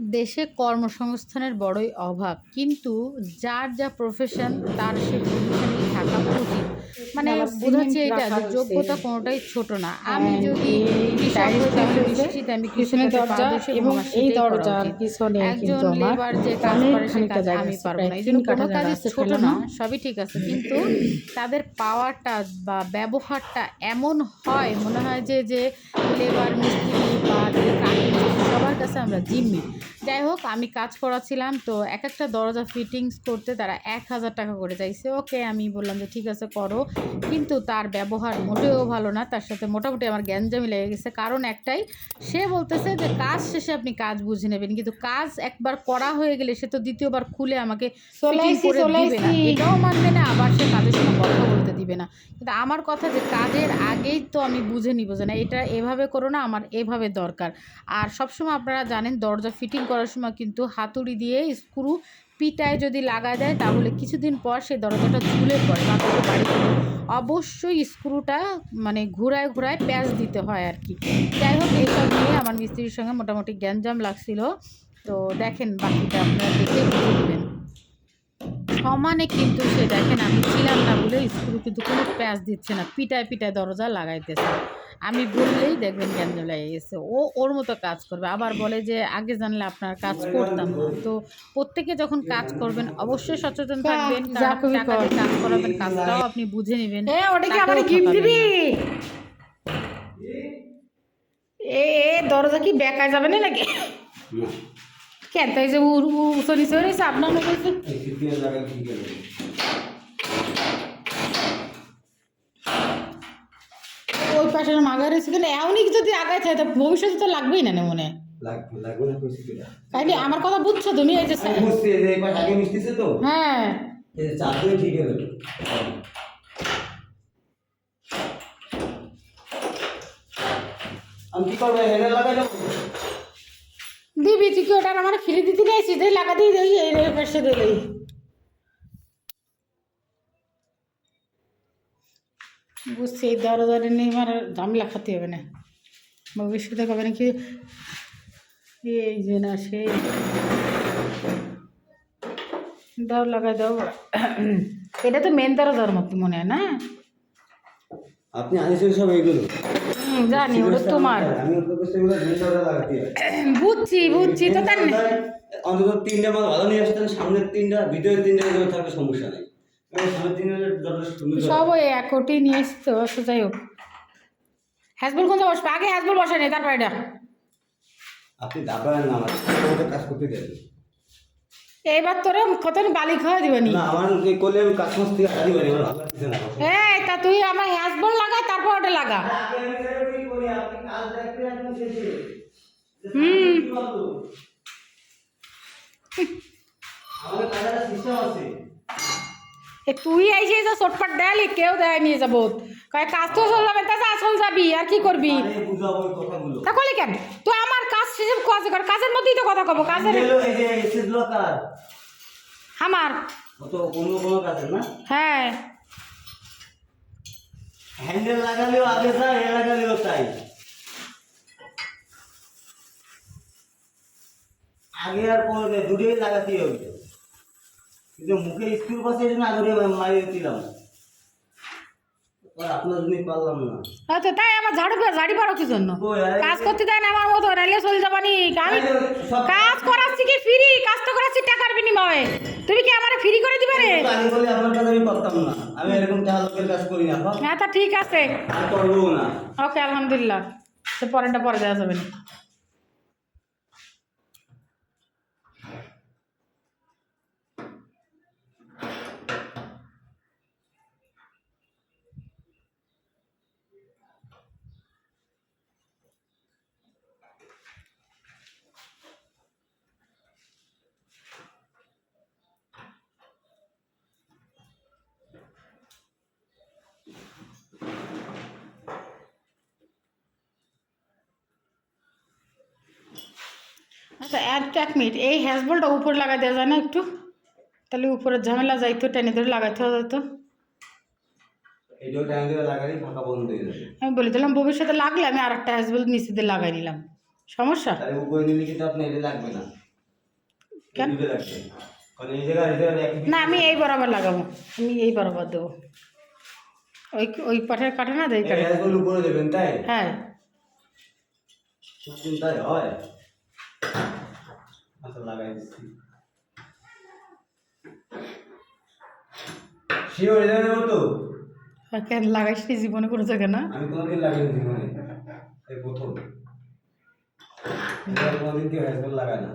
দেশে কর্মসংস্থানের বড়ই অভাব। কিন্তু যার যা প্রফেশন তার সে প্রফেশনেই থাকা উচিত মানে বোঝাচ্ছে এটা যে যোগ্যতা কোনোটাই ছোট না। আমি যদি আমি পারদর্শী এবং এই দরজার পিছনে একজন লেবার যে কাজ করে সে কাজ আমি পারব না। এই জন্য কোনো ছোট না। সবই ঠিক আছে। কিন্তু তাদের পাওয়ারটা বা ব্যবহারটা এমন হয় মনে হয় যে যে লেবার মিস্ত্রি বা যে কাঠ সবার কাছে আমরা জিম্মি। যাই হোক আমি কাজ করাছিলাম তো এক একটা দরজা ফিটিংস করতে তারা এক হাজার টাকা করে চাইছে। ওকে আমি বললাম যে ঠিক আছে করো। কিন্তু তার ব্যবহার মোটেও ভালো না তার সাথে মোটামুটি আমার গ্যাঞ্জামি লেগে গেছে। কারণ একটাই সে বলতেছে যে কাজ শেষে আপনি কাজ বুঝে নেবেন। কিন্তু কাজ একবার করা হয়ে গেলে সে তো দ্বিতীয়বার খুলে আমাকে করে দিবে না। এটাও মানবে না আবার সে কাজের সঙ্গে কথা বলতে দিবে না। কিন্তু আমার কথা যে কাজের আগেই তো আমি বুঝে নিব যে না এটা এভাবে করো না আমার এভাবে দরকার। আর সবসময় আপনারা জানেন দরজা ফিটিং করার সময় কিন্তু হাতুড়ি দিয়ে স্ক্রু পিটায় যদি লাগা যায়, তাহলে কিছুদিন পর সেই দরজাটা ঝুলে পড়ে। বাঁধতে বাড়িতে অবশ্যই স্ক্রুটা মানে ঘুরায় ঘুরায় প্যাঁচ দিতে হয় আর কি। যাই হোক, এইসব নিয়ে আমার মিস্ত্রির সঙ্গে মোটামুটি গ্যাঞ্জাম লাগছিল। তো দেখেন বাকিটা আপনারা দেখে বুঝে সমানে কিন্তু সে দেখেন আমি ছিলাম না বলে স্ক্রু কিন্তু কোনো প্যাঁচ দিচ্ছে না পিটায় পিটায় দরজা লাগাইতেছে। আমি বললেই দেখবেন গ্যাঞ্জাম লেগে গেছে। ও ওর মতো কাজ করবে। আবার বলে যে আগে জানলে আপনার কাজ করতাম। না তো প্রত্যেকে যখন কাজ করবেন অবশ্যই সচেতন থাকবেন। যা কারণ আপনি কবি টাকা দিয়ে কাজ করাবেন কাজটাও আপনি বুঝে নেবেন। এ দরজা কি বেকা যাবে না নাকি? কেন তাই যে উর উসরি সরি আপনার কইছে ওই পাশে মাগা রয়েছে কিন্তু এমনই যদি আগায় থাকে তা ভবিষ্যতে তো লাগবেই না মনে আমার কথা বুঝছ তুমি এই যে আগে মিশতেছে তো। হ্যাঁ। চাপ ঠিক হয়ে আমি কি করব? হেডে লাগাই তুই কি ওটা আমার ফিরে দিতে নেই সিধে লাগা দিয়ে দেই, এই পাশে দিলেই বুঝছি এই দরজারে নিয়ে আমার ঝামেলা খাতে হবে না। ভবিষ্যতে কবে নাকি এই যে না সেই দাও লাগাই দাও। এটা তো মেন দরজার মতো মনে হয় না? আপনি আনিছেন সব এইগুলো। জানি ওটা তোমার। আমি ওর কাছে এগুলো দুই লাগাতে বুঝছি বুঝছি তো তার অন্তত তিনটা মাল ভালো নিয়ে আসতেন সামনের তিনটা ভিতরের তিনটা এগুলো থাকলে সমস্যা নেই। সব ওই এক কোটি নিয়ে এসছি তো আচ্ছা যাই হোক। হ্যাজবল কোনটা বসবে? আগে হ্যাজবল বসে নেই তারপর এটা। আপনি দাবায় না আমার ওটা কাজ করতে দেন। এইবার তোরে কত বালি খাওয়া দিবানি? না আমার এই আমি কাজ করতে হারি বাড়ি আমার ভালো লাগছে না। এই তা তুই আমার লাগা তারপর ওটা লাগা। হুম। তুই আইসে যে চটপট দেয়ালি কেউ দেয় নিয়ে যাব কয় কাজ তো তা আসল যাবি আর কি করবি? তা কলি কেন? তুই আমার কাজ কাজ কর কাজের মধ্যেই তো কথা কব কাজের আমার? কোনো হ্যাঁ। হ্যান্ডেল লাগালেও আগে যা এ লাগালেও তাই। আগে আর পরে দুটোই লাগাতে হবে। কিন্তু মুখে স্কুল পাশে না ধরে মারিয়ে দিলাম আর আপনার জন্য পারলাম না আচ্ছা তাই আমার ঝাড়ু ঝাড়ি পারো কি জন্য? কাজ করতে দেয় না আমার মতো নাইলে চলে যাবানি আমি কাজ করাচ্ছি কি ফ্রি কাজ তো করাচ্ছি টাকার বিনিময়ে। তুমি কি আমার ফ্রি করে দিবে রে? আমি এরকম কাজ না হ্যাঁ তা ঠিক আছে। ওকে আলহামদুলিল্লাহ। সে পরেরটা পরে দেওয়া যাবে না। আচ্ছা একটা এক মিনিট। এই হ্যাজবলটা উপরে লাগাই দেওয়া যায় না একটু? তাহলে উপরে ঝামেলা যাইতো টেনে ধরে লাগাইতে হতো হয়ে যাবে। আমি বলে দিলাম ভবিষ্যতে লাগলে আমি আর একটা হ্যাজবল নিচে দিয়ে লাগাই নিলাম। সমস্যা? না। আমি এই বরাবর লাগাবো। আমি এই বরাবর দেবো। ওই ওই পাটের কাটে না দেয় হ্যাঁ। হয়? আচ্ছা লাগাই দিচ্ছি। শিওর এটা নেব তো কেন লাগাইছি জীবনে কোনো জায়গা না? আমি কোনোদিন লাগাইনি জীবনে এই প্রথম। কোনোদিন কেউ হেয়ার লাগায় না।